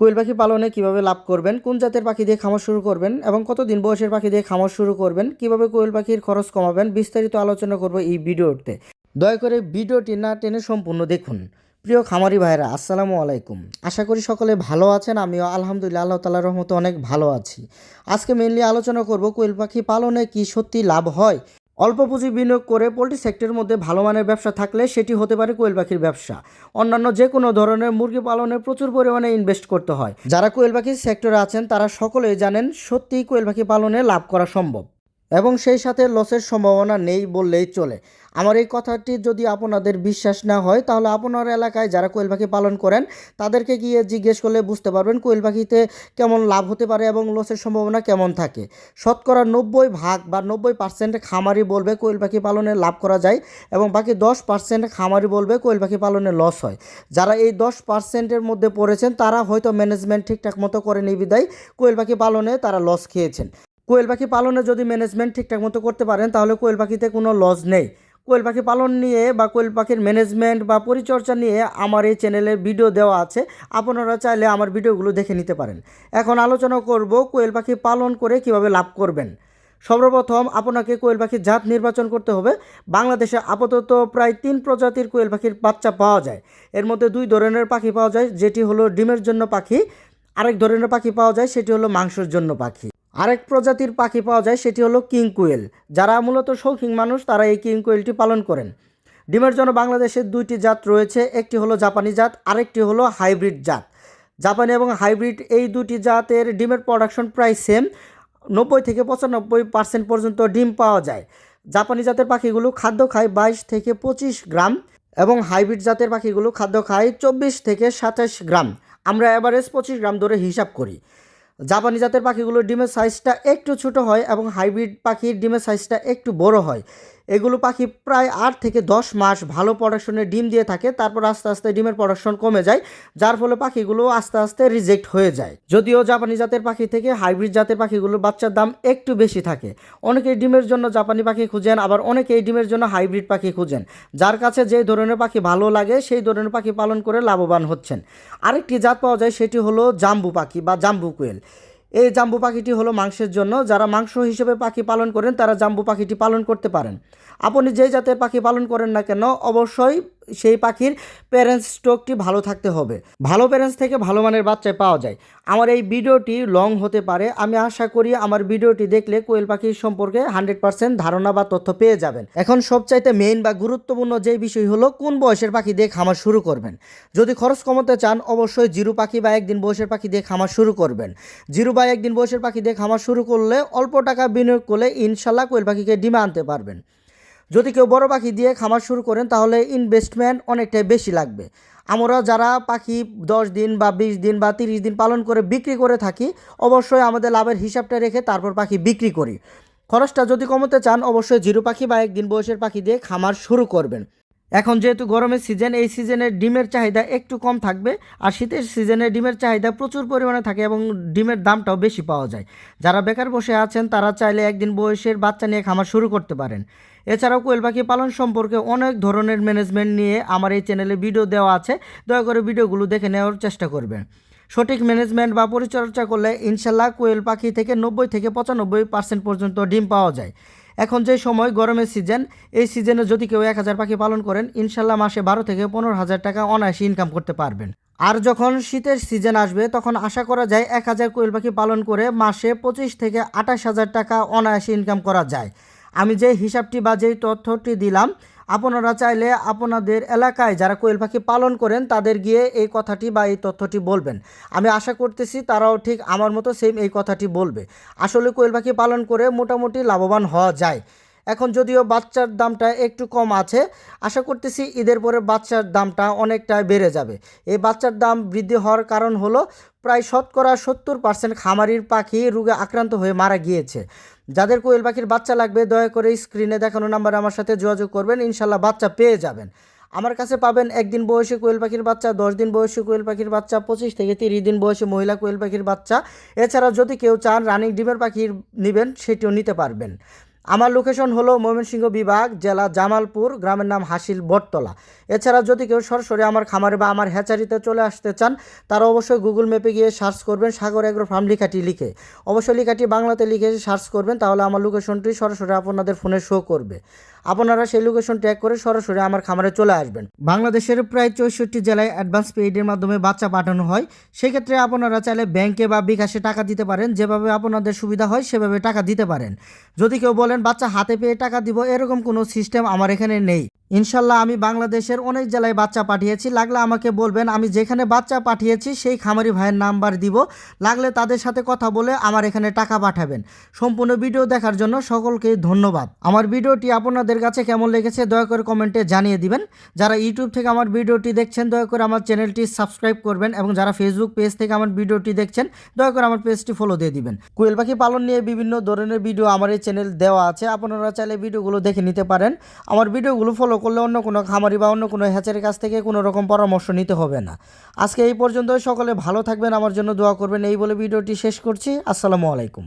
কোয়েল পাখি পালনে কীভাবে লাভ করবেন? কোন জাতের পাখি দিয়ে খামার শুরু করবেন? এবং কত দিন বয়সের পাখি দিয়ে খামার শুরু করবেন? কীভাবে কোয়েল পাখির খরচ কমাবেন? বিস্তারিত আলোচনা করব এই ভিডিওতে। দয়া করে ভিডিওটি না টেনে সম্পূর্ণ দেখুন। প্রিয় খামারি ভাইরা আসসালামু আলাইকুম। আশা করি সকলে ভালো আছেন, আমিও আলহামদুলিল্লাহ আল্লাহ তালার রহমতে অনেক ভালো আছি। আজকে মেনলি আলোচনা করব কোয়েল পাখি পালনে কি সত্যি লাভ হয়? অল্প পুঁজি বিনিয়োগ করে পোলট্রি সেক্টরের মধ্যে ভালো মানের ব্যবসা থাকলে সেটি হতে পারে কোয়েল পাখির ব্যবসা। অন্যান্য যে কোনো ধরনের মুরগি পালনে প্রচুর পরিমাণে ইনভেস্ট করতে হয়। যারা কোয়েল পাখির সেক্টরে আছেন, তারা সকলেই জানেন সত্যিই কোয়েল পাখি পালনে লাভ করা সম্ভব। এবং সেই সাথে লসের সম্ভাবনা নেই বললেই চলে। আমার এই কথাটি যদি আপনাদের বিশ্বাস না হয়, তাহলে আপনার এলাকায় যারা কোয়েল পাখি পালন করেন, তাদেরকে গিয়ে জিজ্ঞেস করলে বুঝতে পারবেন কোয়েল পাখিতে কেমন লাভ হতে পারে এবং লসের সম্ভাবনা কেমন থাকে। শতকরা নব্বই ভাগ বা নব্বই পার্সেন্ট খামারি বলবে কোয়েল পাখি পালনে লাভ করা যায় এবং বাকি দশ পার্সেন্ট খামারি বলবে কোয়েল পাখি পালনে লস হয়। যারা এই দশ পার্সেন্টের মধ্যে পড়েছেন, তারা হয়তো ম্যানেজমেন্ট ঠিকঠাক মতো করে নিয়ে বিদায়, কোয়েল পাখি পালনে তারা লস খেয়েছেন। কোয়েল পাখি পালনে যদি ম্যানেজমেন্ট ঠিকঠাক মতো করতে পারেন, তাহলে কোয়েল পাখিতে কোনো লস নেই। কোয়েল পাখি পালন নিয়ে বা কোয়েল পাখির ম্যানেজমেন্ট বা পরিচর্যা নিয়ে আমার এই চ্যানেলে ভিডিও দেওয়া আছে। আপনারা চাইলে আমার ভিডিওগুলো দেখে নিতে পারেন। এখন আলোচনা করব কোয়েল পাখি পালন করে কীভাবে লাভ করবেন। সর্বপ্রথম আপনাকে কোয়েল পাখির জাত নির্বাচন করতে হবে। বাংলাদেশে আপাতত প্রায় তিন প্রজাতির কোয়েল পাখির বাচ্চা পাওয়া যায়। এর মধ্যে দুই ধরনের পাখি পাওয়া যায়, যেটি হলো ডিমের জন্য পাখি। আরেক ধরনের পাখি পাওয়া যায়, সেটি হলো মাংসের জন্য পাখি। আরেক প্রজাতির পাখি পাওয়া যায়, সেটি হলো কিং কুয়েল। যারা মূলত শৌখিন মানুষ, তারা এই কিং কুয়েলটি পালন করেন। ডিমের জন্য বাংলাদেশের দুইটি জাত রয়েছে, একটি হলো জাপানি জাত, আরেকটি হলো হাইব্রিড জাত। জাপানি এবং হাইব্রিড এই দুটি জাতের ডিমের প্রোডাকশন প্রায় সেম নব্বই থেকে পঁচানব্বই পার্সেন্ট পর্যন্ত ডিম পাওয়া যায়। জাপানি জাতের পাখিগুলো খাদ্য খায় বাইশ থেকে পঁচিশ গ্রাম এবং হাইব্রিড জাতের পাখিগুলো খাদ্য খায় চব্বিশ থেকে সাতাশ গ্রাম। আমরা অ্যাভারেজ পঁচিশ গ্রাম ধরে হিসাব করি। জাপানি জাতের পাখিগুলোর ডিমের সাইজটা একটু ছোট হয় এবং হাইব্রিড পাখির ডিমের সাইজটা একটু বড় হয়। এগুলো পাখি প্রায় আট থেকে দশ মাস ভালো প্রোডাকশনে ডিম দিয়ে থাকে, তারপর আস্তে আস্তে ডিমের প্রোডাকশন কমে যায়, যার ফলে পাখিগুলো আস্তে আস্তে রিজেক্ট হয়ে যায়। যদিও জাপানি জাতের পাখি থেকে হাইব্রিড জাতের পাখিগুলোর বাচ্চার দাম একটু বেশি থাকে। অনেকেই ডিমের জন্য জাপানি পাখি খুঁজেন, আবার অনেকেই ডিমের জন্য হাইব্রিড পাখি খুঁজেন। যার কাছে যে ধরনের পাখি ভালো লাগে, সেই ধরনের পাখি পালন করে লাভবান হচ্ছেন। আরেকটি জাত পাওয়া যায়, সেটি হলো জাম্বু পাখি বা জাম্বু কোয়েল। এই জাম্বু পাখিটি হলো মাংসের জন্য। যারা মাংস হিসেবে পাখি পালন করেন, তারা জাম্বু পাখিটি পালন করতে পারেন। আপনি যেই জাতের পাখি পালন করেন না কেন, অবশ্যই সেই পাখির প্যারেন্টস স্টকটি ভালো থাকতে হবে। ভালো প্যারেন্টস থেকে ভালো মানের বাচ্চা পাওয়া যায়। আমার এই ভিডিওটি লং হতে পারে। আমি আশা করি আমার ভিডিওটি দেখলে কোয়েল পাখির সম্পর্কে হান্ড্রেড পার্সেন্ট ধারণা বা তথ্য পেয়ে যাবেন। এখন সবচাইতে মেইন বা গুরুত্বপূর্ণ যে বিষয় হলো, কোন বয়সের পাখি দিয়ে খামার শুরু করবেন? যদি খরচ কমাতে চান, অবশ্যই জিরু পাখি বা একদিন বয়সের পাখি দিয়ে খামার শুরু করবেন। জিরু বা একদিন বয়সের পাখি দিয়ে খামার শুরু করলে অল্প টাকা বিনিয়োগ করলে ইনশাল্লাহ কোয়েল পাখিকে ডিমে আনতে পারবেন। যদি কেউ বড় পাখি দিয়ে খামার শুরু করেন, তাহলে ইনভেস্টমেন্ট অনেকটাই বেশি লাগবে। আমরা যারা পাখি দশ দিন বা বিশ দিন বা তিরিশ দিন পালন করে বিক্রি করে থাকি, অবশ্যই আমাদের লাভের হিসাবটা রেখে তারপর পাখি বিক্রি করি। খরচটা যদি কমাতে চান, অবশ্যই জিরো পাখি বা একদিন বয়সের পাখি দিয়ে খামার শুরু করবেন। এখন যেহেতু গরমের সিজন এই সিজনে ডিমের চাহিদা একটু কম থাকবে আর শীতের সিজনে ডিমের চাহিদা প্রচুর পরিমাণে থাকে এবং ডিমের দামটাও বেশি পাওয়া যায়। যারা বেকার বসে আছেন, তারা চাইলে একদিন বয়সের বাচ্চা নিয়ে খামার শুরু করতে পারেন। এছাড়াও কোয়েল পাখি পালন সম্পর্কে অনেক ধরনের ম্যানেজমেন্ট নিয়ে আমার এই চ্যানেলে ভিডিও দেওয়া আছে। দয়া করে ভিডিওগুলো দেখে নেওয়ার চেষ্টা করবেন। সঠিক ম্যানেজমেন্ট বা পরিচর্যা করলে ইনশাল্লাহ কোয়েল পাখি থেকে নব্বই থেকে পঁচানব্বই পার্সেন্ট পর্যন্ত ডিম পাওয়া যায়। এখন যে সময় গরমের সিজন, এই সিজনে যদি কেউ এক হাজার পাখি পালন করেন, ইনশাল্লাহ মাসে বারো থেকে পনেরো হাজার টাকা অনায়াসে ইনকাম করতে পারবেন। আর যখন শীতের সিজন আসবে, তখন আশা করা যায় এক হাজার কোয়েল পাখি পালন করে মাসে পঁচিশ থেকে আঠাশ হাজার টাকা অনায়াসে ইনকাম করা যায়। আমি যে হিসাবটি বা যেই তথ্যটি দিলাম আপনারা চাইলে আপনাদের এলাকায় যারা কোয়েল পাখি পালন করেন, তাদের গিয়ে এই কথাটি বা এই তথ্যটি বলবেন। আমি আশা করতেছি তারাও ঠিক আমার মতো সেম এই কথাটি বলবে। আসলে কোয়েল পাখি পালন করে মোটামুটি লাভবান হওয়া যায়। এখন যদিও বাচ্চার দামটা একটু কম আছে, আশা করতেছি ঈদের পরে বাচ্চার দামটা অনেকটা বেড়ে যাবে। এই বাচ্চার দাম বৃদ্ধি হওয়ার কারণ হলো প্রায় শতকরা সত্তর পার্সেন্ট খামারির পাখি রোগে আক্রান্ত হয়ে মারা গিয়েছে। যাদের কোয়েল পাখির বাচ্চা লাগবে, দয়া করে স্ক্রিনে দেখানো নাম্বারে আমার সাথে যোগাযোগ করবেন, ইনশাল্লাহ বাচ্চা পেয়ে যাবেন। আমার কাছে পাবেন একদিন বয়সী কোয়েল পাখির বাচ্চা, দশ দিন বয়সী কোয়েল পাখির বাচ্চা, পঁচিশ থেকে তিরিশ দিন বয়সী মহিলা কোয়েল পাখির বাচ্চা। এছাড়া যদি কেউ চান রানিং ডিমের পাখির নেবেন, সেটিও নিতে পারবেন। আমার লোকেশন হলো ময়মনসিংহ বিভাগ, জেলা জামালপুর, গ্রামের নাম হাসিল বটতলা। এছাড়া যদি কেউ সরাসরি আমার খামারে বা আমার হ্যাচারিতে চলে আসতে চান, তারা অবশ্যই গুগল ম্যাপে গিয়ে সার্চ করবেন সাগর এগ্রো ফার্ম লেখাটি লিখে। অবশ্যই লেখাটি বাংলাতে লিখে সার্চ করবেন, তাহলে আমার লোকেশনটি সরাসরি আপনাদের ফোনে শো করবে। আপনারা সেই লোকেশন ট্যাগ করে সরাসরি আমার খামারে চলে আসবেন। বাংলাদেশের প্রায় চৌষট্টি জেলায় অ্যাডভান্স পেইডের মাধ্যমে বাচ্চা পাঠানো হয়। সেক্ষেত্রে আপনারা চাইলে ব্যাংকে বা বিকাশে টাকা দিতে পারেন। যেভাবে আপনাদের সুবিধা হয়, সেভাবে টাকা দিতে পারেন। যদি কেউ বলেন বাচ্চা হাতে পেয়ে টাকা দিব এরকম কোনো সিস্টেম আমার এখানে নেই। ইনশাল্লাহ আমি বাংলাদেশের অনেক জেলায় বাচ্চা পাঠিয়েছি। লাগলে আমাকে বলবেন, আমি যেখানে বাচ্চা পাঠিয়েছি, সেই খামারি ভাইয়ের নাম্বার দিব। লাগলে তাদের সাথে কথা বলে আমার এখানে টাকা পাঠাবেন। সম্পূর্ণ ভিডিও দেখার জন্য সকলকে ধন্যবাদ। আমার ভিডিওটি আপনাদের কাছে কেমন লেগেছে, দয়া করে কমেন্টে জানিয়ে দিবেন। যারা ইউটিউব থেকে আমার ভিডিওটি দেখছেন, দয়া করে আমার চ্যানেলটি সাবস্ক্রাইব করবেন এবং যারা ফেসবুক পেজ থেকে আমার ভিডিওটি দেখছেন, দয়া করে আমার পেজটি ফলো দিয়ে দিবেন। কোয়েল পাখি পালন নিয়ে বিভিন্ন ধরনের ভিডিও আমার এই চ্যানেল দেওয়া আছে। আপনারা চাইলে ভিডিওগুলো দেখে নিতে পারেন। আমার ভিডিওগুলো ফলো করলে অন্য কোনো খামারি বা অন্য কোনো হ্যাচারের কাছ থেকে কোনো রকম পরামর্শ নিতে হবে না। আজকে এই পর্যন্ত সকলে ভালো থাকবেন। আমার জন্য দোয়া করবেন। এই বলে ভিডিওটি শেষ করছি। আসসালামু আলাইকুম।